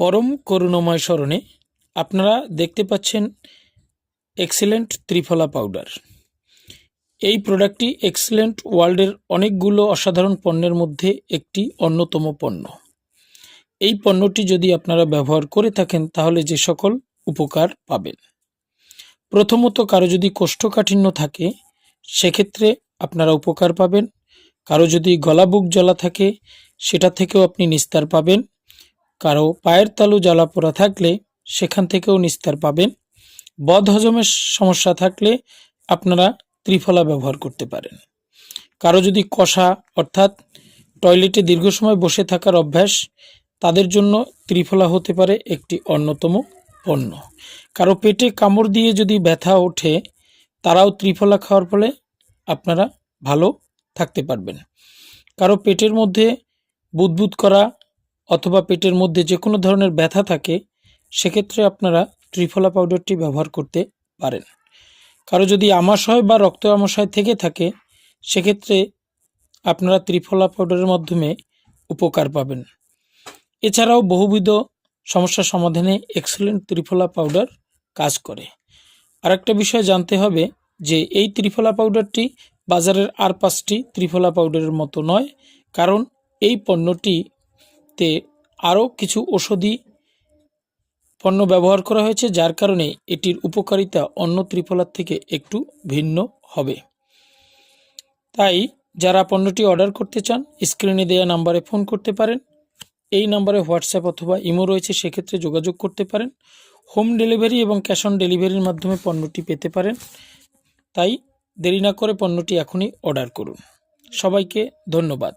পরম করুণাময় স্মরণে আপনারা দেখতে পাচ্ছেন এক্সেলেন্ট ত্রিফলা পাউডার এই প্রোডাক্টটি এক্সেলেন্ট ওয়ার্ল্ডের অনেকগুলো অসাধারণ পণ্যের মধ্যে একটি অন্যতম পণ্য। এই পণ্যটি যদি আপনারা ব্যবহার করে থাকেন, তাহলে যে সকল উপকার পাবেন। প্রথমত, কারও যদি কোষ্ঠকাঠিন্য থাকে, সেক্ষেত্রে আপনারা উপকার পাবেন। কারও যদি গলা বুক জ্বালা থাকে, সেটা থেকেও আপনি নিস্তার পাবেন। কারও পায়ের তালু জ্বালা পোড়া থাকলে সেখান থেকেও নিস্তার পাবেন। বদ হজমের সমস্যা থাকলে আপনারা ত্রিফলা ব্যবহার করতে পারেন। কারও যদি কষা, অর্থাৎ টয়লেটে দীর্ঘ সময় বসে থাকার অভ্যাস, তাদের জন্য ত্রিফলা হতে পারে একটি অন্যতম পণ্য। কারও পেটে কামড় দিয়ে যদি ব্যথা ওঠে, তারাও ত্রিফলা খাওয়ার ফলে আপনারা ভালো থাকতে পারবেন। কারও পেটের মধ্যে বুদবুদ করা অথবা পেটের মধ্যে যে কোনো ধরনের ব্যথা থাকে, সেক্ষেত্রে আপনারা ত্রিফলা পাউডারটি ব্যবহার করতে পারেন। কারও যদি আমাশয় বা রক্ত আমাশয় থেকে থাকে, সেক্ষেত্রে আপনারা ত্রিফলা পাউডারের মাধ্যমে উপকার পাবেন। এছাড়াও বহুবিধ সমস্যা সমাধানে এক্সেলেন্ট ত্রিফলা পাউডার কাজ করে। আরেকটা বিষয় জানতে হবে যে, এই ত্রিফলা পাউডারটি বাজারের আর পাঁচটি ত্রিফলা পাউডারের মতো নয়, কারণ এই পণ্যটিতে আরও কিছু ওষুধি পণ্য ব্যবহার করা হয়েছে, যার কারণে এটির উপকারিতা অন্য ত্রিফলার থেকে একটু ভিন্ন হবে। তাই, যারা পণ্যটি অর্ডার করতে চান, স্ক্রিনে দেওয়া নাম্বারে ফোন করতে পারেন। এই নাম্বারে হোয়াটসঅ্যাপ অথবা ইমো রয়েছে, সেক্ষেত্রে যোগাযোগ করতে পারেন। হোম ডেলিভারি এবং ক্যাশ অন ডেলিভারির মাধ্যমে পণ্যটি পেতে পারেন। তাই, দেরি না করে পণ্যটি এখনই অর্ডার করুন। সবাইকে ধন্যবাদ।